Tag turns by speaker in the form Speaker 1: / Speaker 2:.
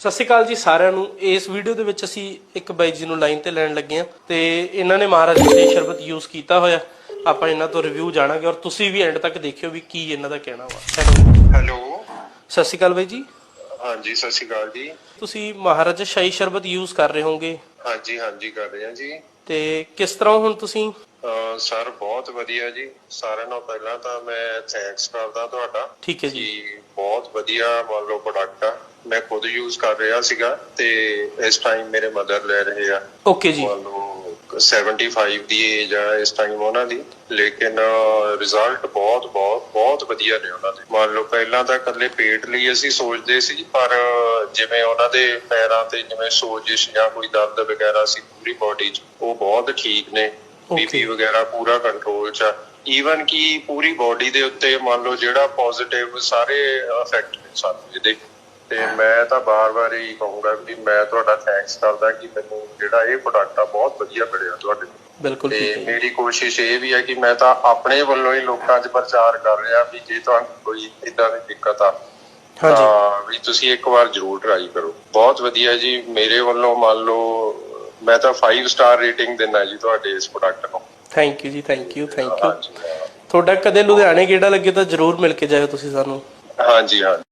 Speaker 1: ਸਤਿ ਸ਼੍ਰੀ ਅਕਾਲ ਜੀ ਸਾਰਿਆਂ ਨੂੰ। ਇਸ ਵੀਡੀਓ ਦੇ ਵਿੱਚ ਅਸੀਂ ਇੱਕ ਬਾਈ ਜੀ ਨੂੰ ਲਾਈਨ ਤੇ ਲੈਣ ਲੱਗੇ ਆ ਤੇ ਇਹਨਾਂ ਨੇ ਮਹਾਰਾਜ ਦੇ ਸ਼ਰਬਤ ਯੂਜ਼ ਕੀਤਾ ਹੋਇਆ। ਆਪਾਂ ਇਹਨਾਂ ਤੋਂ ਰਿਵਿਊ ਜਾਣਾਂਗੇ ਔਰ ਤੁਸੀਂ ਵੀ ਐਂਡ ਤੱਕ ਦੇਖਿਓ ਵੀ ਕੀ ਇਹਨਾਂ ਦਾ ਕਹਿਣਾ ਵਾ। ਹੈਲੋ
Speaker 2: ਹੈਲੋ
Speaker 1: ਸਤਿ ਸ਼੍ਰੀ ਅਕਾਲ ਬਾਈ ਜੀ।
Speaker 2: ਹਾਂਜੀ ਸਤਿ ਸ਼੍ਰੀ ਅਕਾਲ ਜੀ।
Speaker 1: ਤੁਸੀਂ ਮਹਾਰਾਜਾ ਸ਼ਾਹੀ ਸ਼ਰਬਤ ਯੂਜ਼ ਕਰ ਰਹੇ ਹੋਵੋਗੇ?
Speaker 2: ਹਾਂਜੀ ਹਾਂਜੀ ਕਰ ਰਹੇ ਹਾਂ ਜੀ।
Speaker 1: ਤੇ ਕਿਸ ਤਰ੍ਹਾਂ ਹੁਣ ਤੁਸੀਂ?
Speaker 2: ਸਰ ਬਹੁਤ ਵਧੀਆ ਜੀ। ਸਾਰਿਆਂ ਨਾਲੋਂ ਪਹਿਲਾਂ ਤਾਂ ਮੈਂ ਥੈਂਕਸ ਕਰਦਾ ਤੁਹਾਡਾ
Speaker 1: ਠੀਕ ਹੈ ਜੀ।
Speaker 2: ਬਹੁਤ ਵਧੀਆ ਮੰਨ ਲਓ ਪ੍ਰੋਡਕਟ ਆ। ਮੈਂ ਖੁਦ ਯੂਜ਼ ਕਰ ਰਿਹਾ ਸੀਗਾ ਤੇ ਇਸ ਟਾਈਮ ਮੇਰੇ ਮਦਰ ਲੈ ਰਹੇ ਆ।
Speaker 1: ਓਕੇ ਜੀ।
Speaker 2: ਮੰਨ ਲਓ 75 ਦੀ ਏਜ ਆ ਇਸ ਟਾਈਮ ਉਹਨਾਂ ਦੀ ਲੇਕਿਨ ਰਿਜ਼ਲਟ ਬਹੁਤ ਬਹੁਤ ਬਹੁਤ ਵਧੀਆ ਨੇ ਉਹਨਾਂ ਦੇ। ਮੰਨ ਲਓ ਪਹਿਲਾਂ ਤਾਂ ਇਕੱਲੇ ਪੇਟ ਲਈ ਅਸੀਂ ਸੋਚਦੇ ਸੀ ਪਰ ਜਿਵੇਂ ਉਹਨਾਂ ਦੇ ਪੈਰਾਂ ਤੇ ਜਿਵੇਂ ਸੋਜਿਸ਼ ਜਾਂ ਕੋਈ ਦਰਦ ਵਗੈਰਾ ਸੀ ਪੂਰੀ ਬਾਡੀ 'ਚ ਉਹ ਬਹੁਤ ਠੀਕ ਨੇ। ਬੀਪੀ ਵਗੈਰਾ ਪੂਰਾ ਕੰਟਰੋਲ 'ਚ ਆ। ਈਵਨ ਕਿ ਪੂਰੀ ਬਾਡੀ ਦੇ ਉੱਤੇ ਮੰਨ ਲਓ ਜਿਹੜਾ ਪੋਜ਼ਿਟਿਵ ਸਾਰੇ ਇਫੈਕਟ ਨੇ ਸਾਨੂੰ ਇਹਦੇ ਤੇ ਮੈਂ ਤਾਂ ਬਾਰ-ਬਾਰ ਹੀ ਕਹੂੰਗਾ ਕਿ ਮੈਂ ਤੁਹਾਡਾ ਥੈਂਕਸ ਕਰਦਾ ਕਿ ਮੈਨੂੰ ਜਿਹੜਾ ਇਹ ਪ੍ਰੋਡਕਟ ਆ ਬਹੁਤ ਵਧੀਆ ਮਿਲਿਆ ਤੁਹਾਡੇ ਤੋਂ।
Speaker 1: ਬਿਲਕੁਲ ਠੀਕ ਹੈ।
Speaker 2: ਮੇਰੀ ਕੋਸ਼ਿਸ਼ ਇਹ ਵੀ ਹੈ ਕਿ ਮੈਂ ਤਾਂ ਆਪਣੇ ਵੱਲੋਂ ਹੀ ਲੋਕਾਂ 'ਚ ਪ੍ਰਚਾਰ ਕਰ ਰਿਹਾ ਵੀ ਜੇ ਤੁਹਾਨੂੰ ਕੋਈ ਇਦਾਂ ਦੀ ਦਿੱਕਤ ਆ
Speaker 1: ਹਾਂਜੀ।
Speaker 2: ਤਾਂ ਵੀ ਤੁਸੀਂ ਇੱਕ ਵਾਰ ਜ਼ਰੂਰ ਟਰਾਈ ਕਰੋ। ਬਹੁਤ ਵਧੀਆ ਜੀ ਮੇਰੇ ਵੱਲੋਂ ਮੰਨ ਲਓ ਮੈਂ ਤਾਂ 5 ਸਟਾਰ ਰੇਟਿੰਗ ਦਿੰਦਾ ਜੀ ਤੁਹਾਡੇ ਇਸ ਪ੍ਰੋਡਕਟ ਨੂੰ।
Speaker 1: Thank you ji thank you thank you ਤੁਹਾਡਾ ਕਦੇ ਲੁਧਿਆਣੇ ਗੇੜਾ ਲੱਗੇ ਤਾਂ ਜਰੂਰ ਮਿਲ ਕੇ ਜਾਇਓ ਤੁਸੀਂ ਸਾਨੂੰ।
Speaker 2: ਹਾਂਜੀ ਹਾਂਜੀ।